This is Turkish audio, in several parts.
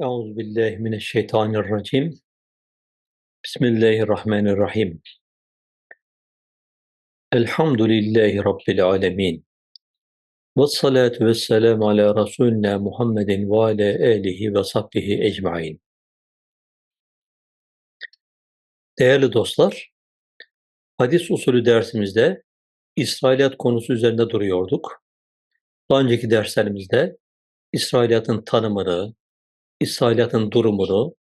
Euzubillahimineşşeytanirracim. Bismillahirrahmanirrahim. Elhamdülillahi Rabbil alemin. Ve salatu ve selamu ala Resulina Muhammedin ve ala alihi ve sahbihi ecmain. Değerli dostlar, hadis usulü dersimizde İsrailiyat konusu üzerinde duruyorduk. Daha önceki derslerimizde İsrailiyatın tanımını, İsrailiyatın durumunu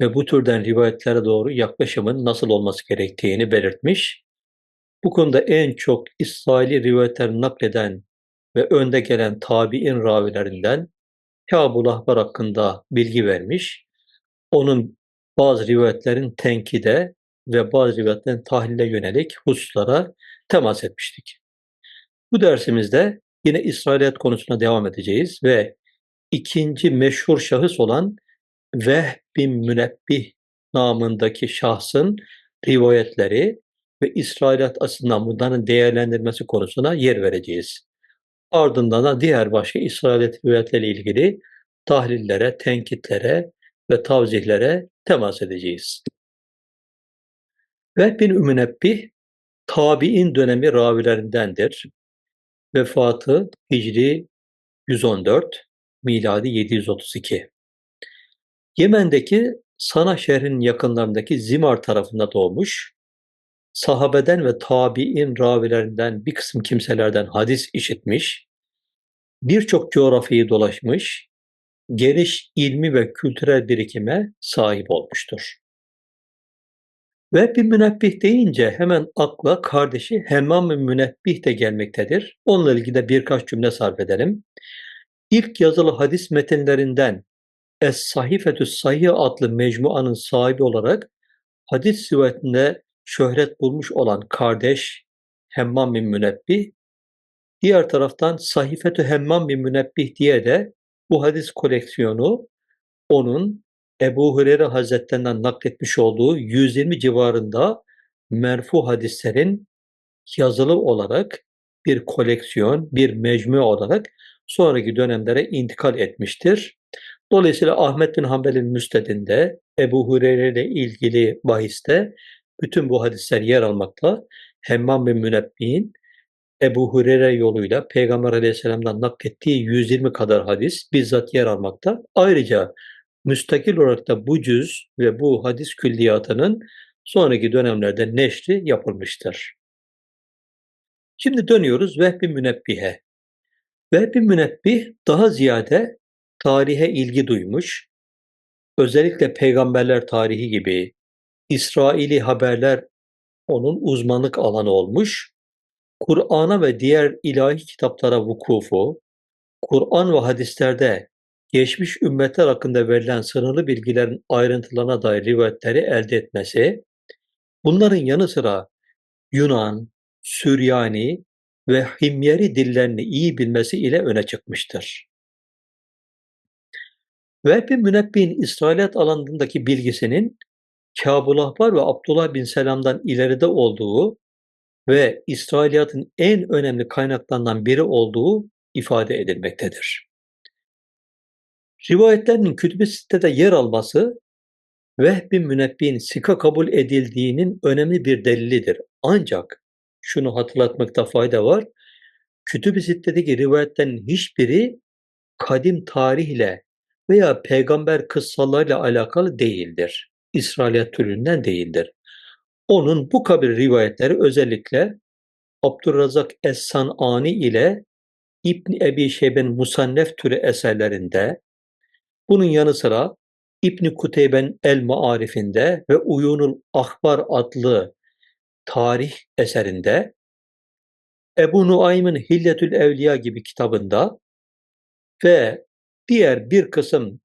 ve bu türden rivayetlere doğru yaklaşımın nasıl olması gerektiğini belirtmiş. Bu konuda en çok İsraili rivayetler nakleden ve önde gelen tabi'in ravilerinden Kâbul Ahbar hakkında bilgi vermiş. Onun bazı rivayetlerin tenkide ve bazı rivayetlerin tahlile yönelik hususlara temas etmiştik. Bu dersimizde yine İsrailiyat konusuna devam edeceğiz ve ikinci meşhur şahıs olan Vehb bin Münebbih namındaki şahsın rivayetleri ve İsrailiyat açısından bunların değerlendirmesi konusuna yer vereceğiz. Ardından da diğer başka İsrailiyat rivayetleriyle ilgili tahlillere, tenkitlere ve tavzihlere temas edeceğiz. Vehb bin Münebbih tabi'in dönemi ravilerindendir. Vefatı Hicri 114, miladi 732. Yemen'deki Sana şehrinin yakınlarındaki Zimar tarafında doğmuş, sahabeden ve tabi'in ravilerinden bir kısım kimselerden hadis işitmiş, birçok coğrafyayı dolaşmış, geniş ilmi ve kültürel birikime sahip olmuştur. Ve bir münebbih deyince hemen akla kardeşi Hemmam bin Münebbih de gelmektedir. Onunla ilgili de birkaç cümle sarf edelim. İlk yazılı hadis metinlerinden Es-Sahifetü Sahih adlı mecmuanın sahibi olarak hadis rivayetinde şöhret bulmuş olan kardeş Hemmam bin Münebbih, diğer taraftan Sahifetü Hemmam bin Münebbih diye de bu hadis koleksiyonu onun Ebu Hureyre Hazretlerinden nakletmiş olduğu 120 civarında merfu hadislerin yazılı olarak bir koleksiyon, bir mecmu olarak sonraki dönemlere intikal etmiştir. Dolayısıyla Ahmet bin Hanbel'in müstedinde Ebu Hureyre ile ilgili bahiste bütün bu hadisler yer almakta. Hemmam bin Münebbi'nin Ebu Hureyre yoluyla Peygamber aleyhisselamdan naklettiği 120 kadar hadis bizzat yer almakta. Ayrıca müstakil olarak da bu cüz ve bu hadis külliyatının sonraki dönemlerde neşri yapılmıştır. Şimdi dönüyoruz Vehbi Münebbihe. Vehbi Münebbih daha ziyade tarihe ilgi duymuş, özellikle peygamberler tarihi gibi İsraili haberler onun uzmanlık alanı olmuş, Kur'an'a ve diğer ilahi kitaplara vukufu, Kur'an ve hadislerde geçmiş ümmetler hakkında verilen sınırlı bilgilerin ayrıntılarına dair rivayetleri elde etmesi, bunların yanı sıra Yunan, Süryani ve Himyeri dillerini iyi bilmesi ile öne çıkmıştır. Vehbi Münebbi'nin İsrailiyat alanındaki bilgisinin Kâbul Ahbar ve Abdullah bin Selam'dan ileride olduğu ve İsrailiyatın en önemli kaynaklarından biri olduğu ifade edilmektedir. Rivayetlerinin kütüb-i sitede yer alması Vehbi Münebbi'nin sika kabul edildiğinin önemli bir delilidir. Ancak şunu hatırlatmakta fayda var. Kütüb-i Sitte'deki rivayetlerin hiçbiri kadim tarihle veya peygamber kıssalarıyla alakalı değildir. İsrailiyat türünden değildir. Onun bu kabir rivayetleri özellikle Abdurrazak Es-San'ani ile İbn Ebi Şeyben Musannef türü eserlerinde, bunun yanı sıra İbn Kuteyben El Maarif'inde ve Uyunul Ahbar adlı tarih eserinde, Ebu Nuaym'ın Hilletül Evliya gibi kitabında ve diğer bir kısım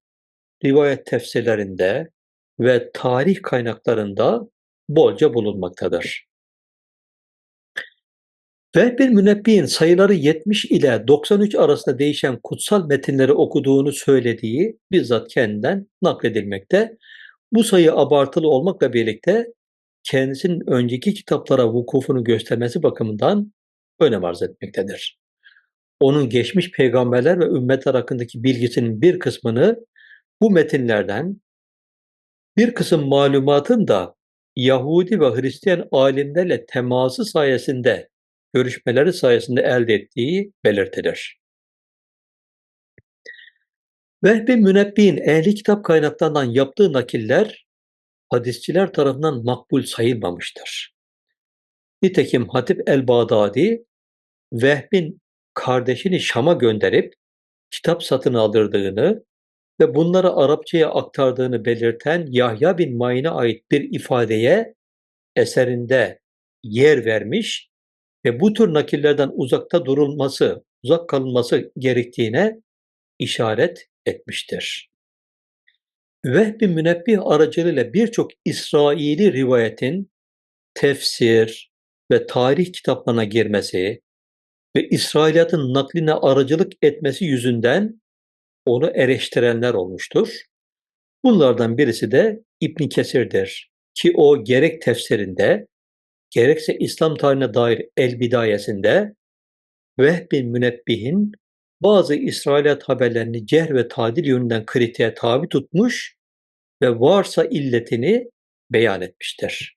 rivayet tefsirlerinde ve tarih kaynaklarında bolca bulunmaktadır. Vehbil Münebbi'nin sayıları 70 ile 93 arasında değişen kutsal metinleri okuduğunu söylediği bizzat kendinden nakledilmekte. Bu sayı abartılı olmakla birlikte kendisinin önceki kitaplara vukufunu göstermesi bakımından önem arz etmektedir. onun geçmiş peygamberler ve ümmetler hakkındaki bilgisinin bir kısmını bu metinlerden, bir kısım malumatın da Yahudi ve Hristiyan alimlerle teması sayesinde, görüşmeleri sayesinde elde ettiği belirtilir. Vehbi Münebbi'nin ehli kitap kaynaklarından yaptığı nakiller hadisçiler tarafından makbul sayılmamıştır. Nitekim Hatip el-Bağdadi, Vehbin kardeşini Şam'a gönderip kitap satın aldırdığını ve bunları Arapçaya aktardığını belirten Yahya bin Ma'in'e ait bir ifadeye eserinde yer vermiş ve bu tür nakillerden uzakta durulması, uzak kalınması gerektiğine işaret etmiştir. Vehbi Münebbih aracılığıyla birçok İsraili rivayetin tefsir ve tarih kitaplarına girmesi ve İsrailiyatın nakline aracılık etmesi yüzünden onu eleştirenler olmuştur. Bunlardan birisi de İbn Kesir'dir ki o gerek tefsirinde gerekse İslam tarihine dair El Bidayesinde Vehb Münebbih'in bazı İsrailiyat haberlerini cer ve tadil yönünden kritiğe tabi tutmuş ve varsa illetini beyan etmiştir.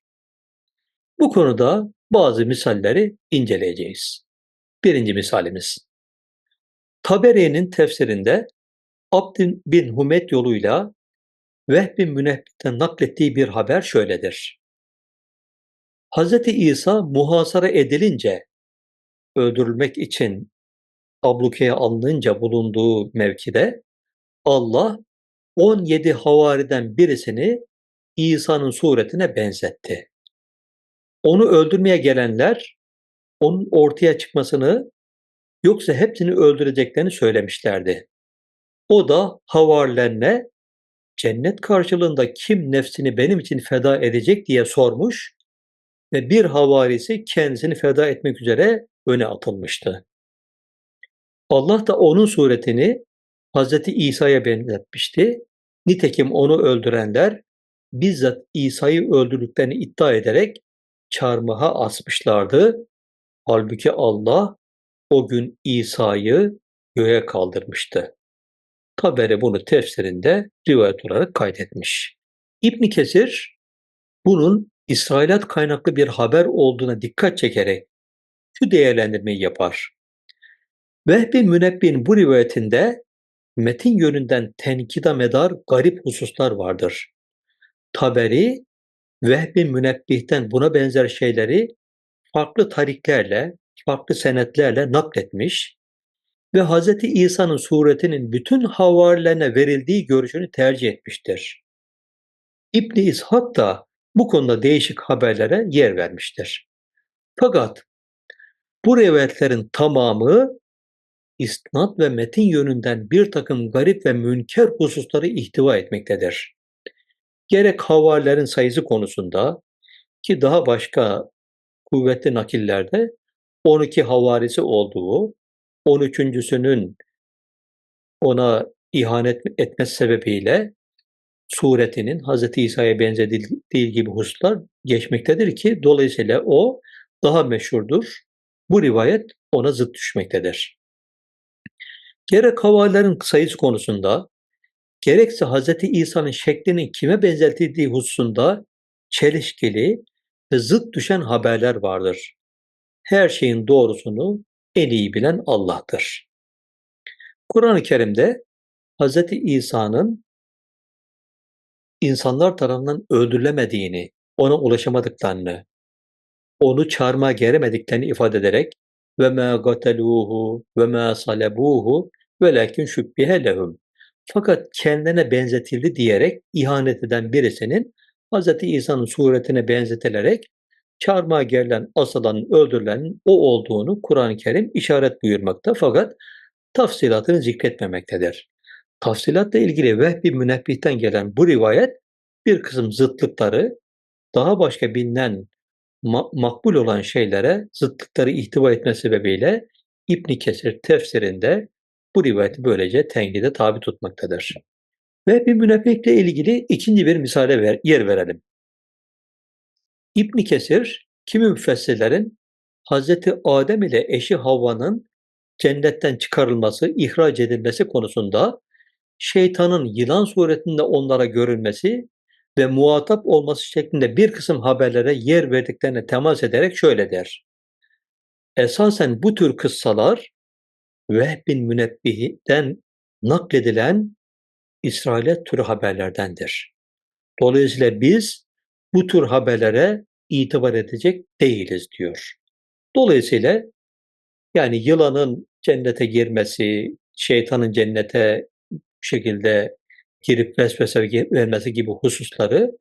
Bu konuda bazı misalleri inceleyeceğiz. Birinci misalimiz. Taberi'nin tefsirinde Abdin bin Humet yoluyla Vehb bin Münebbit'ten naklettiği bir haber şöyledir. Hz. İsa muhasara edilince, öldürülmek için ablukeye alınınca bulunduğu mevkide Allah 17 havariden birisini İsa'nın suretine benzetti. Onu öldürmeye gelenler onun ortaya çıkmasını yoksa hepsini öldüreceklerini söylemişlerdi. O da havarilerine cennet karşılığında kim nefsini benim için feda edecek diye sormuş ve bir havarisi kendisini feda etmek üzere öne atılmıştı. Allah da onun suretini Hz. İsa'ya benzetmişti. Nitekim onu öldürenler bizzat İsa'yı öldürdüklerini iddia ederek çarmıha asmışlardı. Halbuki Allah o gün İsa'yı göğe kaldırmıştı. Taberi bunu tefsirinde rivayet olarak kaydetmiş. İbn Kesir bunun İsrailat kaynaklı bir haber olduğuna dikkat çekerek şu değerlendirmeyi yapar. Vehbi Münebbin bu rivayetinde metin yönünden tenkida medar garip hususlar vardır. Taberi, Vehbi Münebbih'ten buna benzer şeyleri farklı tariklerle, farklı senetlerle nakletmiş ve Hz. İsa'nın suretinin bütün havarilerine verildiği görüşünü tercih etmiştir. İbni İshak da bu konuda değişik haberlere yer vermiştir. Fakat bu rivayetlerin tamamı isnat ve metin yönünden bir takım garip ve münker hususları ihtiva etmektedir. Gerek havarilerin sayısı konusunda ki daha başka kuvvetli nakillerde 12 havarisi olduğu, 13.sünün ona ihanet etmesi sebebiyle suretinin Hz. İsa'ya benzediği gibi hususlar geçmektedir ki dolayısıyla o daha meşhurdur. Bu rivayet ona zıt düşmektedir. Gerek havarilerin sayısı konusunda, gerekse Hz. İsa'nın şeklinin kime benzetildiği hususunda çelişkili ve zıt düşen haberler vardır. Her şeyin doğrusunu en iyi bilen Allah'tır. Kur'an-ı Kerim'de Hz. İsa'nın insanlar tarafından öldürülemediğini, ona ulaşamadıklarını, onu çarmıha geremediklerini ifade ederek ve ma gateluhu ve ma salebuhu velakin şübbihe lehum. Fakat kendine benzetildi diyerek ihanet eden birisinin Hz. İsa'nın suretine benzetilerek çarmıha gerilen, asılan, öldürülenin o olduğunu Kur'an-ı Kerim işaret buyurmakta fakat tafsilatını zikretmemektedir. Tafsilatla ilgili Vehbi Münebbih'ten gelen bu rivayet bir kısım zıtlıkları daha başka bilinen ma- makbul olan şeylere zıtlıkları ihtiva etme sebebiyle İbn Kesir tefsirinde bu rivayeti böylece tenkide tabi tutmaktadır. Ve bir münafıkla ilgili ikinci bir misale ver, yer verelim. İbn Kesir kimi müfessirlerin Hazreti Adem ile eşi Havva'nın cennetten çıkarılması, ihraç edilmesi konusunda şeytanın yılan suretinde onlara görünmesi ve muhatap olması şeklinde bir kısım haberlere yer verdiklerine temas ederek şöyle der. Esasen bu tür kıssalar Vehb Münebbihi'den nakledilen İsrailet türü haberlerdendir. Dolayısıyla biz bu tür haberlere itibar edecek değiliz diyor. Dolayısıyla yani yılanın cennete girmesi, şeytanın cennete şekilde girip vesvese vermesi gibi hususları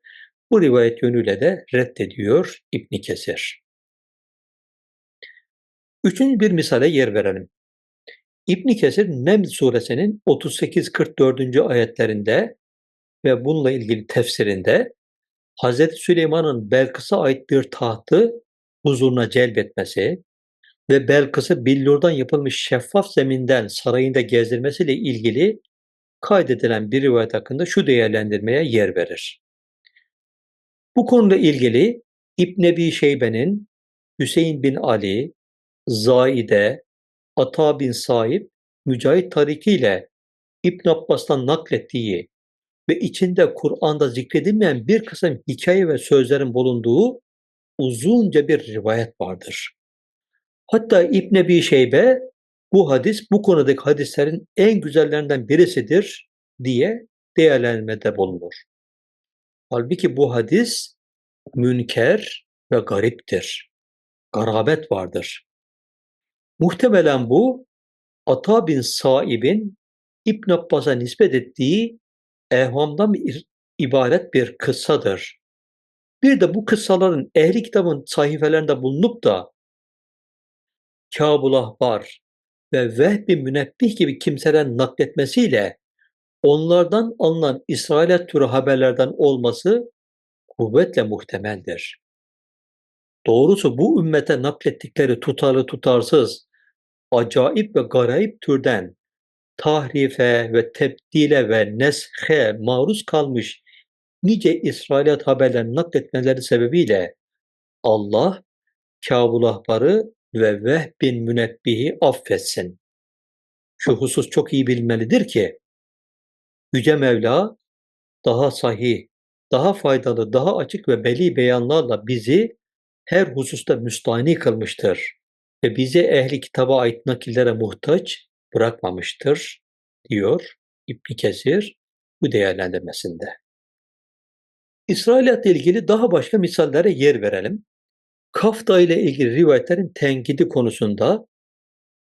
bu rivayet yönüyle de reddediyor İbn Kesir. Üçüncü bir misale yer verelim. İbn Kesir Neml suresinin 38-44. ayetlerinde ve bununla ilgili tefsirinde Hz. Süleyman'ın Belkıs'a ait bir tahtı huzuruna celbetmesi ve Belkıs'ı billurdan yapılmış şeffaf zeminden sarayında gezdirmesiyle ilgili kaydedilen bir rivayet hakkında şu değerlendirmeye yer verir. Bu konuyla ilgili İbn Ebi Şeybe'nin Hüseyin bin Ali, Zaide, Ata bin Saib, Mücahit tarikiyle İbn Abbas'tan naklettiği ve içinde Kur'an'da zikredilmeyen bir kısım hikaye ve sözlerin bulunduğu uzunca bir rivayet vardır. Hatta İbn Ebi Şeybe bu hadis bu konudaki hadislerin en güzellerinden birisidir diye değerlendirmede bulunur. Halbuki bu hadis münker ve gariptir. Garabet vardır. Muhtemelen bu Ata bin Saib'in İbn Abbas'a nispet ettiği evhamdan ibaret bir kıssadır. Bir de bu kıssaların ehli kitabın sayfelerinde bulunup da Kâbul Ahbar ve Vehbi Münebbih gibi kimseden nakletmesiyle onlardan alınan İsrail'e türü haberlerden olması kuvvetle muhtemeldir. Doğrusu bu ümmete naklettikleri tutarlı tutarsız, acayip ve garayip türden tahrife ve tebdile ve neshe maruz kalmış nice İsrailat haberler nakletmeleri sebebiyle Allah Kâbul Ahbar'ı ve Vehb bin Münebbihi affetsin. Şu husus çok iyi bilmelidir ki Yüce Mevla daha sahih, daha faydalı, daha açık ve belli beyanlarla bizi her hususta müstahni kılmıştır ve bizi ehli kitaba ait nakillere muhtaç bırakmamıştır diyor İbn Kesir bu değerlendirmesinde. İsrailiyatla ilgili daha başka misallere yer verelim. Kafta ile ilgili rivayetlerin tenkidi konusunda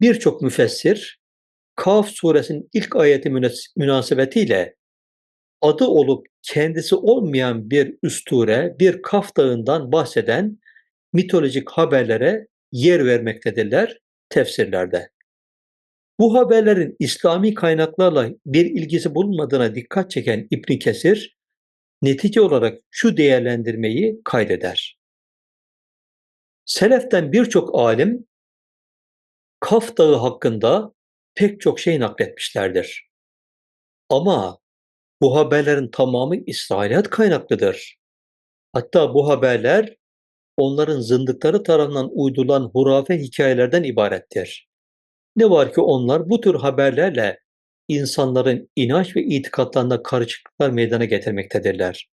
birçok müfessir Kaf suresinin ilk ayeti münasebetiyle adı olup kendisi olmayan bir üsture, bir Kaf dağından bahseden mitolojik haberlere yer vermektedirler tefsirlerde. Bu haberlerin İslami kaynaklarla bir ilgisi bulunmadığına dikkat çeken İbn Kesir, netice olarak şu değerlendirmeyi kaydeder. Seleften birçok alim Kaf Dağı hakkında pek çok şey nakletmişlerdir. Ama bu haberlerin tamamı İsrailiyat kaynaklıdır. Hatta bu haberler onların zındıkları tarafından uydurulan hurafe hikayelerden ibarettir. Ne var ki onlar bu tür haberlerle insanların inanç ve itikatlarında karışıklıklar meydana getirmektedirler.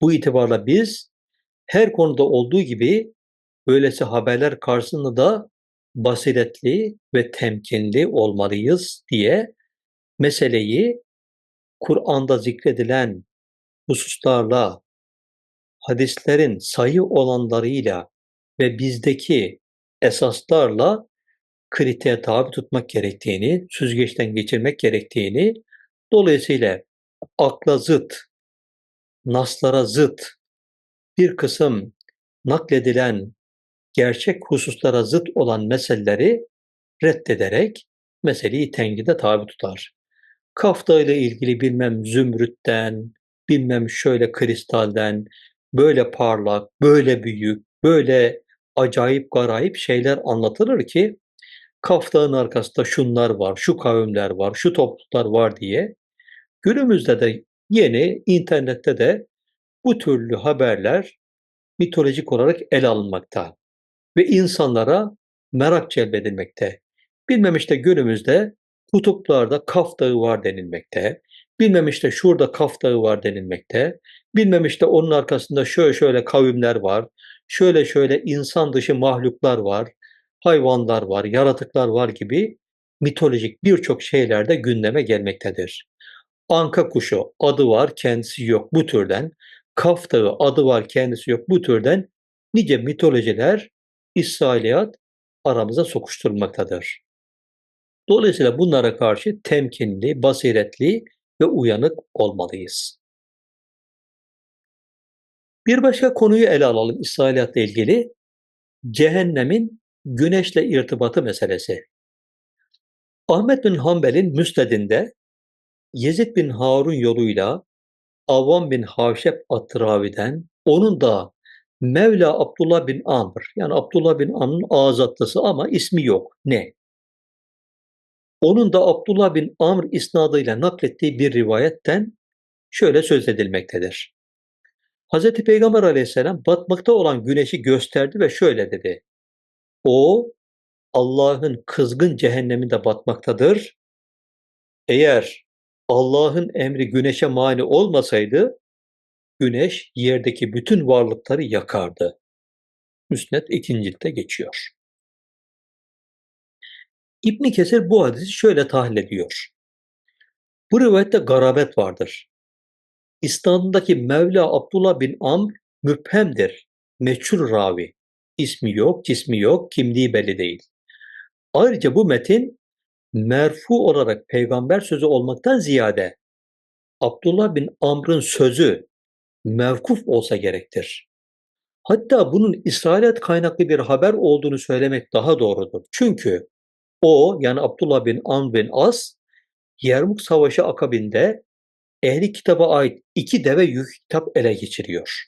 Bu itibarla biz her konuda olduğu gibi böylesi haberler karşısında da basiretli ve temkinli olmalıyız diye meseleyi Kur'an'da zikredilen hususlarla, hadislerin sayı olanlarıyla ve bizdeki esaslarla kriter tabi tutmak gerektiğini, süzgeçten geçirmek gerektiğini, dolayısıyla akla zıt, naslara zıt bir kısım nakledilen gerçek hususlara zıt olan meseleleri reddederek meseleyi tenkide tabi tutar. Kafta ile ilgili bilmem zümrütten, bilmem şöyle kristalden, böyle parlak, böyle büyük, böyle acayip garayip şeyler anlatılır ki Kaftanın arkasında şunlar var, şu kavimler var, şu topluluklar var diye. Günümüzde de yeni internette de bu türlü haberler mitolojik olarak ele alınmakta ve insanlara merak celbedilmekte. Bilmem işte günümüzde kutuplarda Kaf Dağı var denilmekte. Bilmem işte şurada Kaf Dağı var denilmekte. Bilmem işte onun arkasında şöyle şöyle kavimler var. Şöyle şöyle insan dışı mahluklar var. Hayvanlar var, yaratıklar var gibi mitolojik birçok şeyler de gündeme gelmektedir. Anka kuşu adı var, kendisi yok bu türden. Kaf Dağı adı var, kendisi yok bu türden nice mitolojiler, İsrailiyat aramıza sokuşturulmaktadır. Dolayısıyla bunlara karşı temkinli, basiretli ve uyanık olmalıyız. Bir başka konuyu ele alalım İsrailiyatla ilgili. Cehennemin güneşle irtibatı meselesi. Ahmet bin Hanbel'in müsnedinde Yezid bin Harun yoluyla Avvam bin Havşep Attravi'den onun da Mevla Abdullah bin Amr yani Abdullah bin Amr'ın azatlısı ama ismi yok. Ne? Onun da Abdullah bin Amr isnadıyla naklettiği bir rivayetten şöyle söz edilmektedir. Hz. Peygamber aleyhisselam batmakta olan güneşi gösterdi ve şöyle dedi. O Allah'ın kızgın cehenneminde batmaktadır. Eğer Allah'ın emri güneşe mani olmasaydı güneş yerdeki bütün varlıkları yakardı. Müsned ikincilikte geçiyor. İbn Kesir bu hadisi şöyle tahlil ediyor. Bu rivayette garabet vardır. İslam'daki Mevla Abdullah bin Amr müphemdir. Meçhul ravi. İsmi yok, cismi yok, kimliği belli değil. Ayrıca bu metin merfu olarak peygamber sözü olmaktan ziyade Abdullah bin Amr'ın sözü mevkuf olsa gerektir. Hatta bunun İsrailiyet kaynaklı bir haber olduğunu söylemek daha doğrudur. Çünkü o yani Abdullah bin Amr bin As Yermuk Savaşı akabinde ehli kitaba ait iki deve yük kitap ele geçiriyor.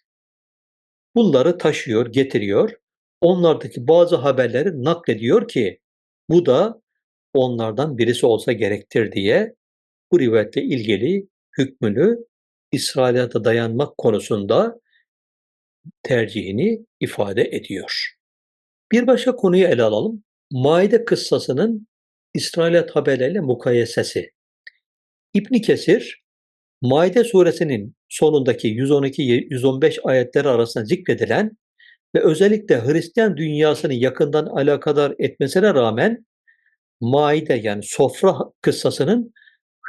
Bunları taşıyor, getiriyor. Onlardaki bazı haberleri naklediyor ki bu da onlardan birisi olsa gerektir diye bu rivayetle ilgili hükmünü İsrailiyata dayanmak konusunda tercihini ifade ediyor. Bir başka konuyu ele alalım. Maide kıssasının İsrailiyat haberleriyle mukayesesi. İbn Kesir, Maide suresinin sonundaki 112-115 ayetleri arasında zikredilen ve özellikle Hristiyan dünyasını yakından alakadar etmesine rağmen Maide yani sofra kıssasının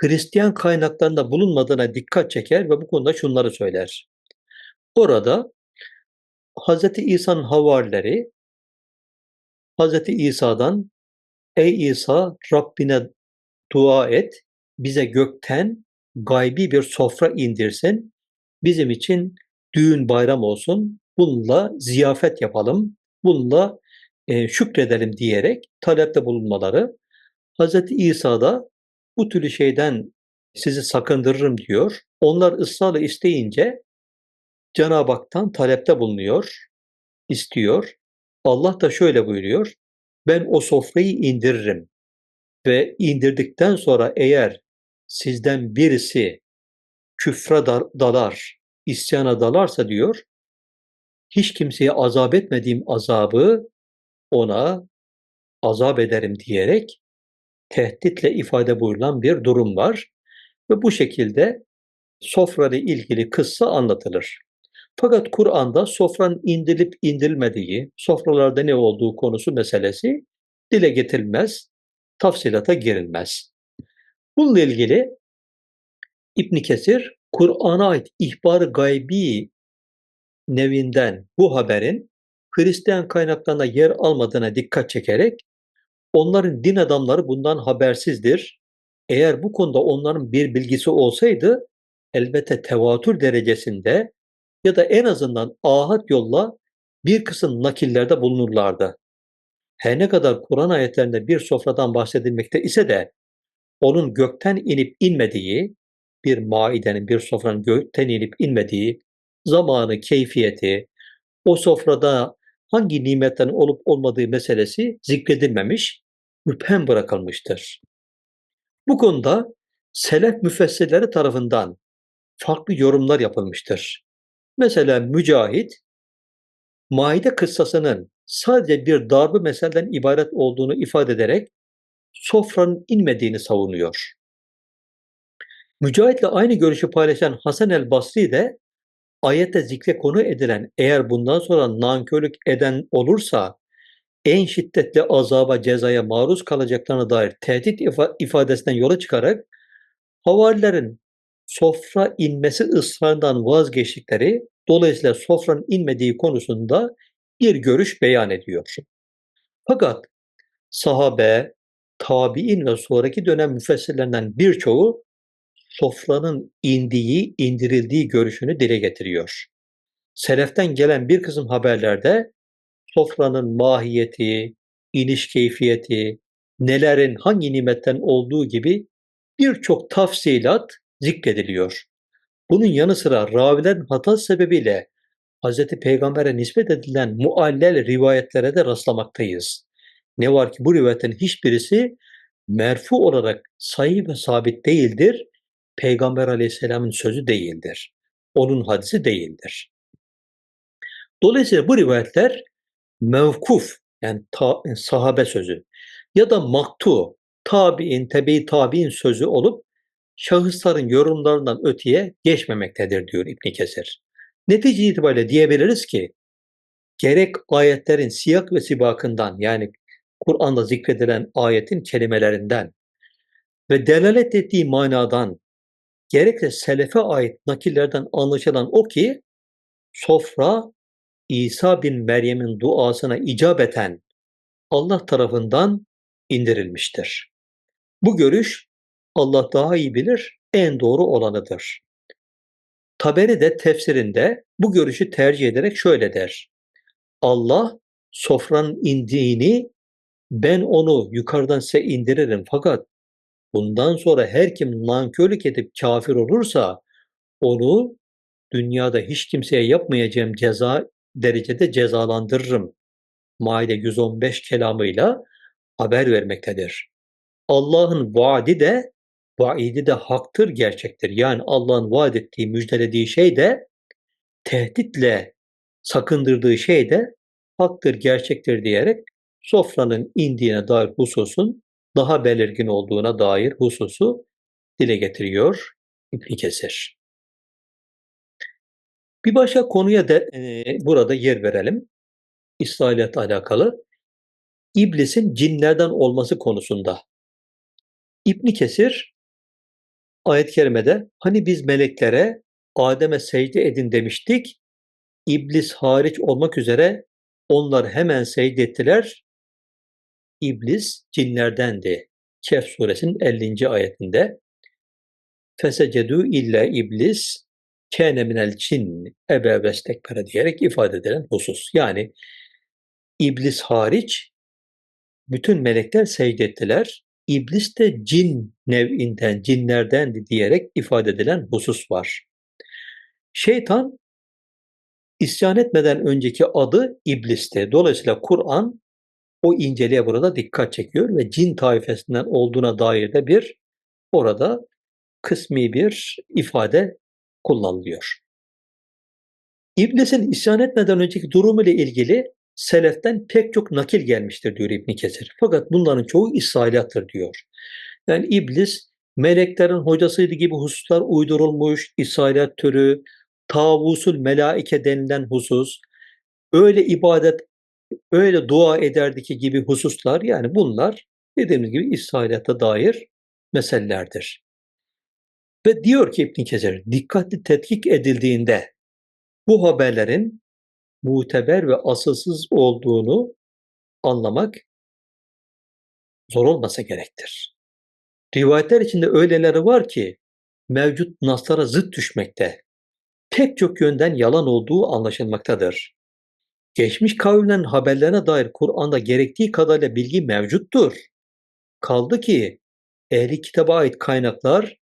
Hristiyan kaynaklarında bulunmadığına dikkat çeker ve bu konuda şunları söyler. Orada Hz. İsa'nın havarileri Hz. İsa'dan Ey İsa Rabbine dua et, bize gökten gaybi bir sofra indirsin, bizim için düğün bayram olsun, bununla ziyafet yapalım, bununla e, şükredelim diyerek talepte bulunmaları. Hz. İsa da bu türlü şeyden sizi sakındırırım diyor. Onlar ısrarla isteyince Cenab-ı Hak'tan talepte bulunuyor, istiyor. Allah da şöyle buyuruyor. Ben o sofrayı indiririm ve indirdikten sonra eğer sizden birisi küfre dalar, isyana dalarsa diyor, hiç kimseye azap etmediğim azabı ona azap ederim diyerek tehditle ifade buyurulan bir durum var. Ve bu şekilde sofra ile ilgili kıssa anlatılır. Fakat Kur'an'da sofranın indirilip indirilmediği, sofralarda ne olduğu konusu meselesi dile getirilmez, tafsilata girilmez. Bununla ilgili İbn Kesir Kur'an'a ait ihbar gaybi nevinden bu haberin Hristiyan kaynaklarında yer almadığına dikkat çekerek onların din adamları bundan habersizdir. Eğer bu konuda onların bir bilgisi olsaydı elbette tevatür derecesinde ya da en azından ahad yolla bir kısım nakillerde bulunurlardı. Her ne kadar Kur'an ayetlerinde bir sofradan bahsedilmekte ise de onun gökten inip inmediği, bir maidenin, bir sofranın gökten inip inmediği, zamanı, keyfiyeti, o sofrada hangi nimetlerin olup olmadığı meselesi zikredilmemiş, müphem bırakılmıştır. Bu konuda selef müfessirleri tarafından farklı yorumlar yapılmıştır. Mesela Mücahit, Maide kıssasının sadece bir darbe meseleden ibaret olduğunu ifade ederek sofranın inmediğini savunuyor. Mücahit'le aynı görüşü paylaşan Hasan el Basri de ayette zikre konu edilen eğer bundan sonra nankörlük eden olursa en şiddetli azaba cezaya maruz kalacaklarına dair tehdit ifadesinden yola çıkarak havarilerin sofra inmesi ısrarından vazgeçtikleri dolayısıyla sofranın inmediği konusunda bir görüş beyan ediyor. Fakat sahabe, tabi'in ve sonraki dönem müfessirlerinden birçoğu sofranın indiği, indirildiği görüşünü dile getiriyor. Seleften gelen bir kısım haberlerde sofranın mahiyeti, iniş keyfiyeti, nelerin hangi nimetten olduğu gibi birçok tafsilat zikrediliyor. Bunun yanı sıra ravilerin hata sebebiyle Hz. Peygamber'e nispet edilen muallel rivayetlere de rastlamaktayız. Ne var ki bu rivayetlerin hiçbirisi merfu olarak sayı ve sabit değildir. Peygamber aleyhisselamın sözü değildir. Onun hadisi değildir. Dolayısıyla bu rivayetler mevkuf yani ta, sahabe sözü ya da maktu tabi'in, tebe tabi'in sözü olup şahısların yorumlarından öteye geçmemektedir diyor İbn Kesir. Netice itibariyle diyebiliriz ki gerek ayetlerin siyak ve sibakından yani Kur'an'da zikredilen ayetin kelimelerinden ve delalet ettiği manadan gerekse selefe ait nakillerden anlaşılan o ki sofra İsa bin Meryem'in duasına icabeten Allah tarafından indirilmiştir. Bu görüş Allah daha iyi bilir, en doğru olanıdır. Taberi de tefsirinde bu görüşü tercih ederek şöyle der. Allah sofranın indiğini ben onu yukarıdan size indiririm fakat bundan sonra her kim nankörlük edip kafir olursa onu dünyada hiç kimseye yapmayacağım ceza derecede cezalandırırım. Maide 115 kelamıyla haber vermektedir. Allah'ın vaadi de vaidi de haktır, gerçektir. Yani Allah'ın vaat ettiği, müjdelediği şey de tehditle sakındırdığı şey de haktır, gerçektir diyerek sofranın indiğine dair hususun daha belirgin olduğuna dair hususu dile getiriyor İbn Kesir. Bir başka konuya da e, burada yer verelim. İsrailiyat alakalı. İblisin cinlerden olması konusunda. İbn Kesir ayet-i kerimede hani biz meleklere Adem'e secde edin demiştik. İblis hariç olmak üzere onlar hemen secde ettiler. İblis cinlerdendi. Kehf suresinin 50. ayetinde fesecedu illa iblis kâne minel cin ebe vestekbere diyerek ifade edilen husus. Yani iblis hariç bütün melekler secde ettiler. İblis de cin nev'inden, cinlerdendi diyerek ifade edilen husus var. Şeytan isyan etmeden önceki adı iblisti. Dolayısıyla Kur'an o inceliğe burada dikkat çekiyor ve cin taifesinden olduğuna dair de bir orada kısmi bir ifade kullanılıyor. İblisin isyan etmeden önceki durumu ile ilgili seleften pek çok nakil gelmiştir diyor İbn Kesir. Fakat bunların çoğu İsrailattır diyor. Yani iblis meleklerin hocasıydı gibi hususlar uydurulmuş, İsrailat türü, tavusul melaike denilen husus, öyle ibadet, öyle dua ederdi ki gibi hususlar yani bunlar dediğimiz gibi İsrailata dair meselelerdir. Ve diyor ki İbn Kesir, dikkatli tetkik edildiğinde bu haberlerin muteber ve asılsız olduğunu anlamak zor olmasa gerektir. Rivayetler içinde öyleleri var ki mevcut naslara zıt düşmekte, pek çok yönden yalan olduğu anlaşılmaktadır. Geçmiş kavimlerin haberlerine dair Kur'an'da gerektiği kadarıyla bilgi mevcuttur. Kaldı ki ehli kitaba ait kaynaklar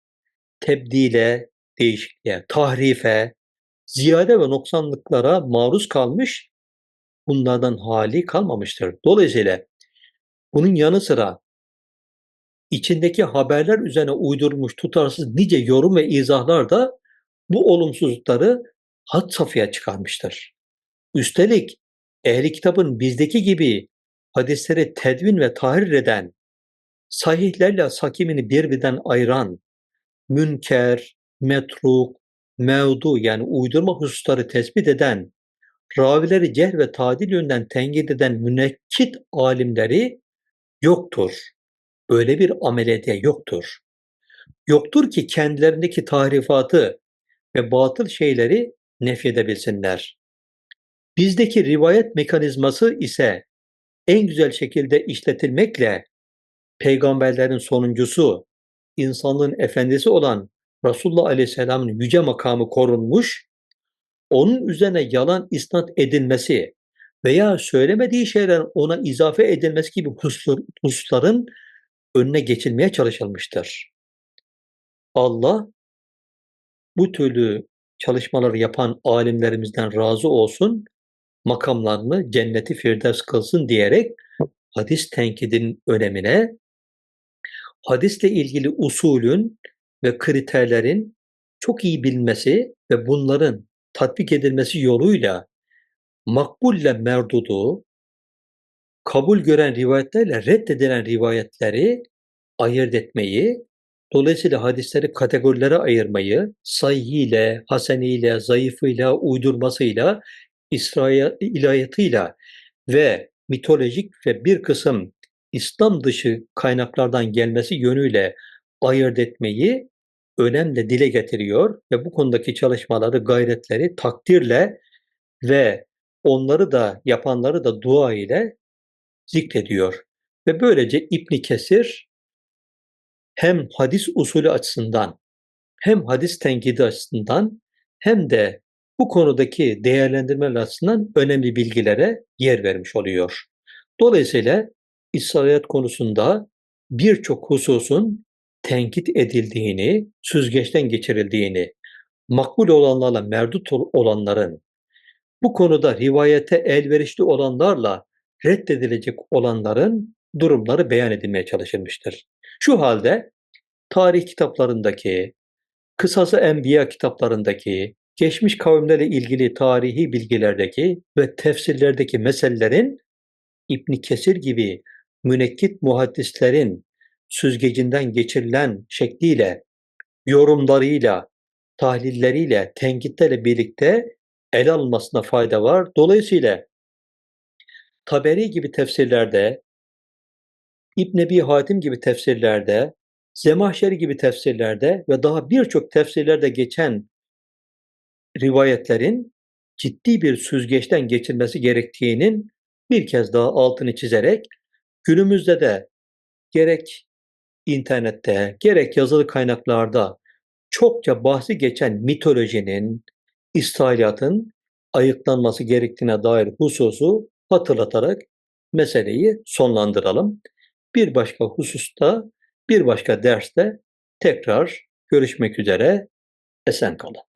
tebdile, değişikliğe, tahrife, ziyade ve noksanlıklara maruz kalmış, bunlardan hali kalmamıştır. Dolayısıyla bunun yanı sıra içindeki haberler üzerine uydurmuş tutarsız nice yorum ve izahlar da bu olumsuzlukları had safhaya çıkarmıştır. Üstelik ehli kitabın bizdeki gibi hadisleri tedvin ve tahrir eden sahihlerle sakimini birbirinden ayıran, münker, metruk, mevdu yani uydurma hususları tespit eden, ravileri cehr ve tadil yönden tenkit eden münekkit alimleri yoktur. Böyle bir ameliyete yoktur. Yoktur ki kendilerindeki tahrifatı ve batıl şeyleri nefyedebilsinler. Bizdeki rivayet mekanizması ise en güzel şekilde işletilmekle peygamberlerin sonuncusu, insanlığın efendisi olan Resulullah Aleyhisselam'ın yüce makamı korunmuş, onun üzerine yalan isnat edilmesi veya söylemediği şeyler ona izafe edilmesi gibi hususların önüne geçilmeye çalışılmıştır. Allah bu türlü çalışmaları yapan alimlerimizden razı olsun, makamlarını cenneti firdevs kılsın diyerek hadis tenkidinin önemine, hadisle ilgili usulün ve kriterlerin çok iyi bilinmesi ve bunların tatbik edilmesi yoluyla makbulle merdudu, kabul gören rivayetlerle reddedilen rivayetleri ayırt etmeyi, dolayısıyla hadisleri kategorilere ayırmayı, sayhiyle, haseniyle, zayıfıyla, uydurmasıyla, ilahiyatıyla ve mitolojik ve bir kısım İslam dışı kaynaklardan gelmesi yönüyle ayırt etmeyi önemli dile getiriyor ve bu konudaki çalışmaları, gayretleri takdirle ve onları da yapanları da dua ile zikrediyor. Ve böylece İbn Kesir hem hadis usulü açısından hem hadis tenkidi açısından hem de bu konudaki değerlendirmeler açısından önemli bilgilere yer vermiş oluyor. Dolayısıyla İsrailiyet konusunda birçok hususun tenkit edildiğini, süzgeçten geçirildiğini, makbul olanlarla merdut olanların, bu konuda rivayete elverişli olanlarla reddedilecek olanların durumları beyan edilmeye çalışılmıştır. Şu halde tarih kitaplarındaki, kısası enbiya kitaplarındaki, geçmiş kavimlerle ilgili tarihi bilgilerdeki ve tefsirlerdeki meselelerin İbn Kesir gibi münekkit muhaddislerin süzgecinden geçirilen şekliyle, yorumlarıyla, tahlilleriyle, tenkitlerle birlikte ele alınmasına fayda var. Dolayısıyla Taberi gibi tefsirlerde, İbn Ebi Hatim gibi tefsirlerde, Zemahşeri gibi tefsirlerde ve daha birçok tefsirlerde geçen rivayetlerin ciddi bir süzgeçten geçilmesi gerektiğinin bir kez daha altını çizerek günümüzde de gerek internette gerek yazılı kaynaklarda çokça bahsi geçen mitolojinin, İsrailiyatın ayıklanması gerektiğine dair hususu hatırlatarak meseleyi sonlandıralım. Bir başka hususta, bir başka derste tekrar görüşmek üzere. Esen kalın.